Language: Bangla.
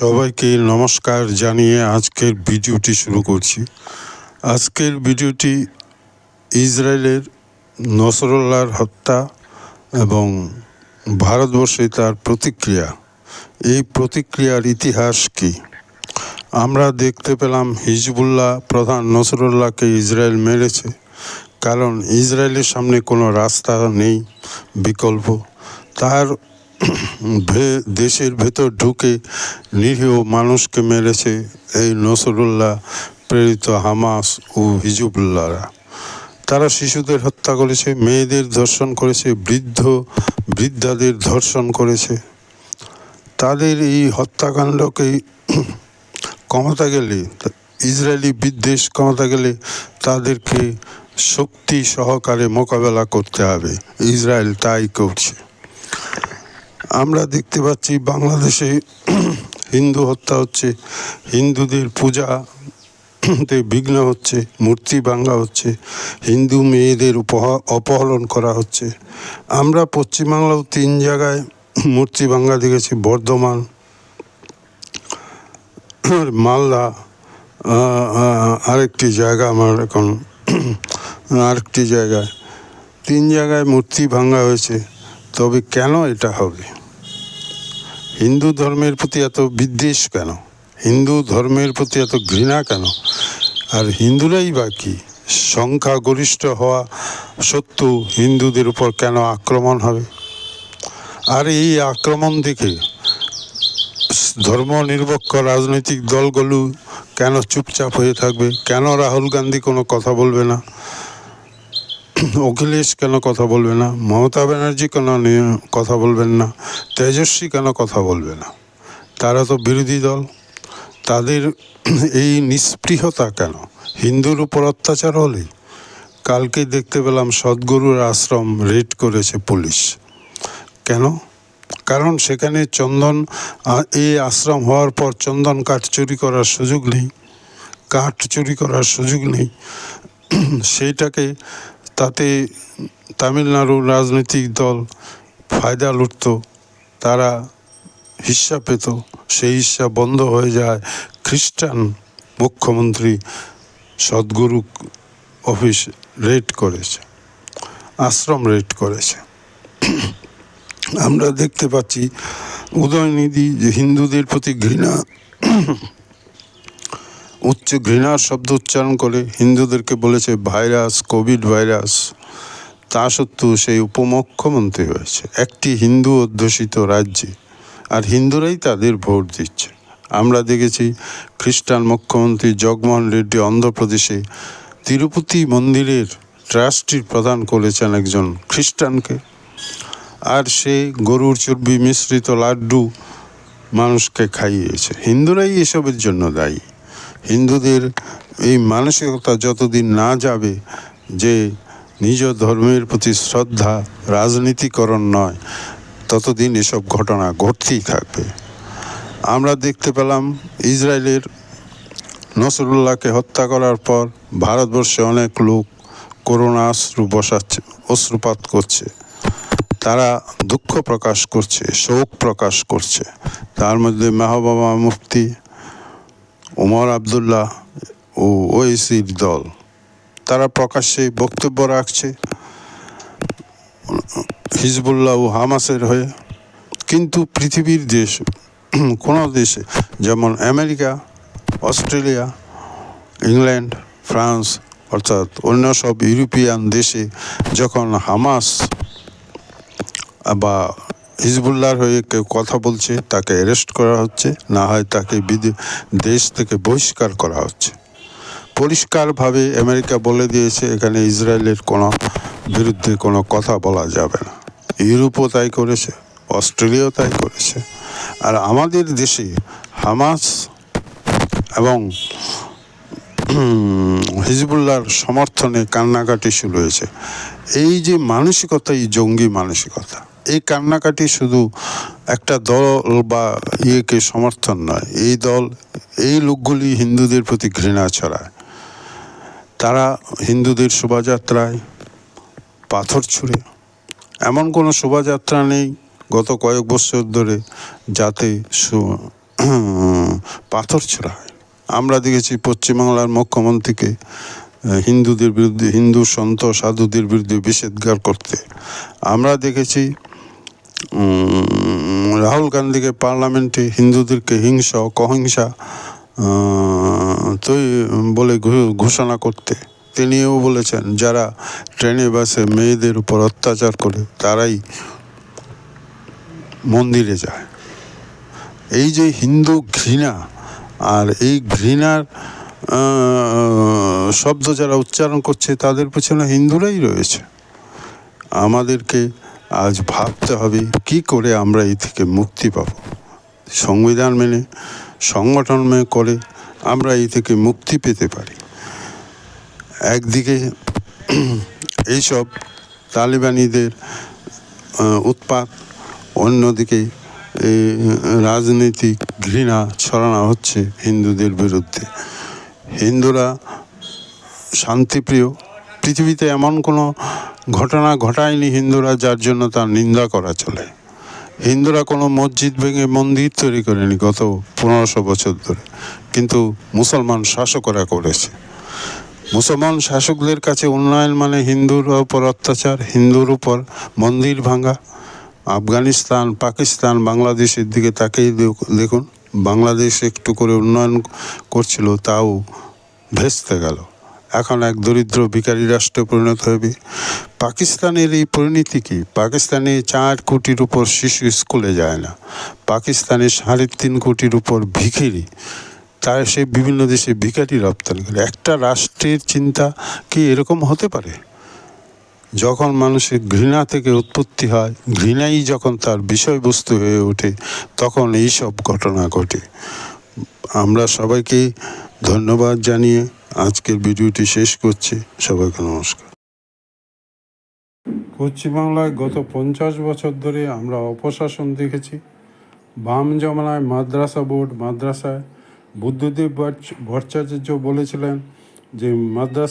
সবাইকে নমস্কার জানিয়ে আজকের ভিডিওটি শুরু করছি। আজকের ভিডিওটি ইসরায়েলের নসরুল্লাহর হত্যা এবং ভারতবর্ষে তার প্রতিক্রিয়া। এই প্রতিক্রিয়ার ইতিহাস কি? আমরা দেখতে পেলাম হিজবুল্লাহ প্রধান নসরুল্লাহকে ইসরায়েল মেরেছে, কারণ ইসরায়েলের সামনে কোনো রাস্তা নেই, বিকল্প। তার দেশের ভেতর ঢুকে নিরীহ মানুষকে মেরেছে এই নসরুল্লাহ প্রেরিত হামাস ও হিজবুল্লাহরা। তারা শিশুদের হত্যা করেছে, মেয়েদের ধর্ষণ করেছে, বৃদ্ধ, বৃদ্ধাদের ধর্ষণ করেছে। তাদের এই হত্যাকাণ্ডকে কমাতে গেলে, ইসরায়েলি বিদ্বেষ কমাতে গেলে তাদেরকে শক্তি সহকারে মোকাবেলা করতে হবে। ইসরায়েল তাই করছে। আমরা দেখতে পাচ্ছি বাংলাদেশে হিন্দু হত্যা হচ্ছে, হিন্দুদের পূজা তে বিঘ্ন হচ্ছে, মূর্তি ভাঙ্গা হচ্ছে, হিন্দু মেয়েদের অপহরণ করা হচ্ছে। আমরা পশ্চিমবাংলাও তিন জায়গায় মূর্তি ভাঙ্গা দেখেছি, বর্ধমান, মালদা আরেকটি জায়গা আমার এখন আরেকটি জায়গায়। তিন জায়গায় মূর্তি ভাঙ্গা হয়েছে, তবে কেন এটা হবে? হিন্দু ধর্মের প্রতি এত বিদ্বেষ কেন? হিন্দু ধর্মের প্রতি এত ঘৃণা কেন? আর হিন্দুরাই বা কি? সংখ্যাগরিষ্ঠ হওয়া সত্ত্বেও হিন্দুদের উপর কেন আক্রমণ হবে? আর এই আক্রমণ দেখে ধর্ম নিরপেক্ষ রাজনৈতিক দলগুলো কেন চুপচাপ হয়ে থাকবে? কেন রাহুল গান্ধী কোনো কথা বলবে না? অখিলেশ কেন কথা বলবে না? মমতা ব্যানার্জি কেন কথা বলবেন না? তেজস্বী কেন কথা বলবে না? তারা তো বিরোধী দল। তাদের এই নিস্পৃহতা কেন? হিন্দুর উপর অত্যাচার হলে কালকে দেখতে পেলাম সদ্গুরুর আশ্রম রেড করেছে পুলিশ। কেন? কারণ সেখানে চন্দন এই আশ্রম হওয়ার পর চন্দন কাঠ চুরি করার সুযোগ নেই। কাঠ চুরি করার সুযোগ নেই। সেইটাকে তাতে তামিলনাড়ুর রাজনৈতিক দল ফায়দা লুটত, তারা হিস্সা পেত। সেই হিস্সা বন্ধ হয়ে যায় খ্রিস্টান মুখ্যমন্ত্রী সদ্গুরু অফিস রেড করেছে, আশ্রম রেড করেছে। আমরা দেখতে পাচ্ছি উদয়নিধি যে হিন্দুদের প্রতি ঘৃণা উচ্চ ঘৃণার শব্দ উচ্চারণ করে। হিন্দুদেরকে বলেছে, ভাইরাস, কোভিড ভাইরাস। তা সত্ত্বেও সেই উপমুখ্যমন্ত্রী হয়েছে একটি হিন্দু অধ্যুষিত রাজ্যে, আর হিন্দুরাই তাদের ভোট দিচ্ছে। আমরা দেখেছি খ্রিস্টান মুখ্যমন্ত্রী জগমোহন রেড্ডি অন্ধ্রপ্রদেশে তিরুপতি মন্দিরের ট্রাস্টির প্রদান করেছেন একজন খ্রিস্টানকে। আর সে গরুর চর্বি মিশ্রিত লাড্ডু মানুষকে খাইয়েছে। হিন্দুরাই এসবের জন্য দায়ী। হিন্দুদের এই মানসিকতা যতদিন না যাবে যে নিজ ধর্মের প্রতি শ্রদ্ধা, রাজনীতিকরণ নয়, ততদিন এসব ঘটনা ঘটতেই থাকবে। আমরা দেখতে পেলাম ইসরায়েলের নসরুল্লাহকে হত্যা করার পর ভারতবর্ষে অনেক লোক করোনা অশ্রু বসাচ্ছে, অশ্রুপাত করছে। তারা দুঃখ প্রকাশ করছে, শোক প্রকাশ করছে। তার মধ্যে মেহবাবা মুফতি ওমর আবদুল্লাহ ও ওএসির দল, তারা প্রকাশ্যে বক্তব্য রাখছে হিজবুল্লাহ ও হামাসের হয়ে। কিন্তু পৃথিবীর দেশ, কোনো দেশে, যেমন আমেরিকা, অস্ট্রেলিয়া, ইংল্যান্ড, ফ্রান্স, অর্থাৎ অন্য সব ইউরোপিয়ান দেশে, যখন হামাস বা হিজবুল্লাহর হয়ে কেউ কথা বলছে তাকে অ্যারেস্ট করা হচ্ছে না হয় তাকে দেশ থেকে বহিষ্কার করা হচ্ছে। পরিষ্কারভাবে আমেরিকা বলে দিয়েছে এখানে ইসরায়েলের কোনো বিরুদ্ধে কোনো কথা বলা যাবে না। ইউরোপও তাই করেছে অস্ট্রেলিয়াও তাই করেছে। আর আমাদের দেশে হামাস এবং উম, হিজবুল্লাহর সমর্থনে কান্নাকাটি শুরু হয়েছে। এই যে মানসিকতা এই জঙ্গি মানসিকতা এই কান্নাকাটি শুধু একটা দল বা ইয়েকে সমর্থন নয়, এই দল, এই লোকগুলি হিন্দুদের প্রতি ঘৃণা ছড়ায়। তারা হিন্দুদের শোভাযাত্রায় পাথর ছুঁড়ে। এমন কোনো শোভাযাত্রা নেই গত কয়েক বছর ধরে যাতে পাথর ছোড়া হয় আমরা দেখেছি পশ্চিমবাংলার মুখ্যমন্ত্রীকে হিন্দুদের বিরুদ্ধে, হিন্দু সন্ত সাধুদের বিরুদ্ধে নিষেধগার করতে। আমরা দেখেছি রাহুল গান্ধীকে পার্লামেন্টে হিন্দুদেরকে হিংসা কহিংসা তৈ- বলে ঘোষণা করতে। তিনিও বলেছেন, যারা ট্রেনে, বাসে মেয়েদের উপর অত্যাচার করে, তারাই মন্দিরে যায়। এই যে হিন্দু ঘৃণা আর এই ঘৃণার শব্দ যারা উচ্চারণ করছে, তাদের পেছনে হিন্দুরাই রয়েছে। আমাদেরকে আজ ভাবতে হবে, কি করে আমরা এই থেকে মুক্তি পাব? সংবিধান মেনে, সংগঠন মেনে করে আমরা এই থেকে মুক্তি পেতে পারি। একদিকে এইসব তালিবানিদের উৎপাত, অন্যদিকে রাজনৈতিক ঘৃণা ছড়ানো হচ্ছে হিন্দুদের বিরুদ্ধে। হিন্দুরা শান্তিপ্রিয় পৃথিবীতে এমন কোনো ঘটনা ঘটায়নি হিন্দুরা যার জন্য তার নিন্দা করা চলে। হিন্দুরা কোনো মসজিদ ভেঙে মন্দির তৈরি করেনি গত পনেরোশো বছর ধরে। কিন্তু মুসলমান শাসকরা করেছে। মুসলমান শাসকদের কাছে উন্নয়ন মানে হিন্দুর ওপর অত্যাচার, হিন্দুর উপর মন্দির ভাঙা। আফগানিস্তান, পাকিস্তান, বাংলাদেশের দিকে তাকেই দেখ- দেখুন, বাংলাদেশ একটু করে উন্নয়ন করছিল, তাও ভেস্তে গেল। এখন এক দরিদ্র ভিখারি রাষ্ট্রে পরিণত হবে। পাকিস্তানের এই পরিণতি কি? পাকিস্তানে চার কোটির উপর শিশু স্কুলে যায় না। পাকিস্তানে সাড়ে তিন কোটির উপর ভিখিরি। তার সে বিভিন্ন দেশে ভিখারি রপ্তানি করে। একটা রাষ্ট্রের চিন্তা কি এরকম হতে পারে? যখন মানুষের ঘৃণা থেকে উৎপত্তি হয়, ঘৃণাই যখন তার বিষয়বস্তু হয়ে ওঠে, তখন এই সব ঘটনা ঘটে। আমরা সবাইকে ধন্যবাদ জানিয়ে আজকের ভিডিওটি শেষ করছি। সবাইকে নমস্কার। পশ্চিমবাংলায় গত পঞ্চাশ বছর ধরে আমরা অপশাসন দেখেছি। বাম জমানায় মাদ্রাসা বোর্ড, মাদ্রাসায় বুদ্ধদেব ভট্টাচার্য বলেছিলেন যে মাদ্রাসা